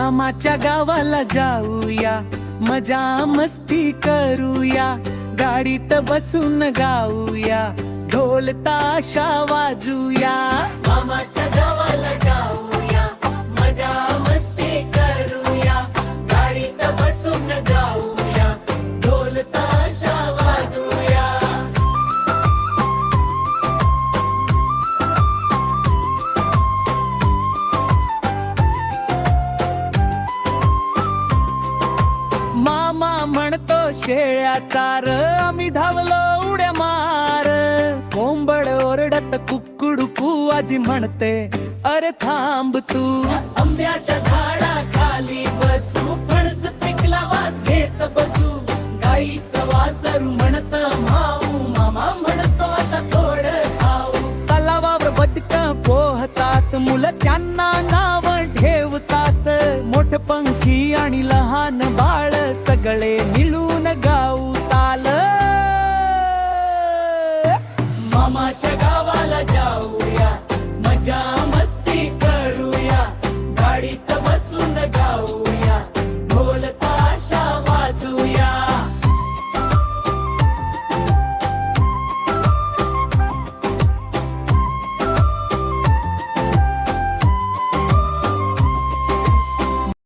मामाच्या गावाला जाऊया मजा मस्ती करूया गाडीत बसून गाऊया ढोल ताशा वाजूया. मामाच्या गावाला जाऊया मजा मस्ती करूया गाडीत बसून गाऊया. मामा म्हणतो शेळ्या चार आम्ही धावलो उड्या मार. कोंबड ओरडत कुक्कुडुकू आजी म्हणते अरे थांब तू. आंब्याच्या झाडा खाली बसू फणस पिकला वास घेत बसू. गाईच वासर म्हणत माऊ मामा म्हणतो आता थोड खाऊ. तलावावर बदक पोहतात मुलं மகளே நில்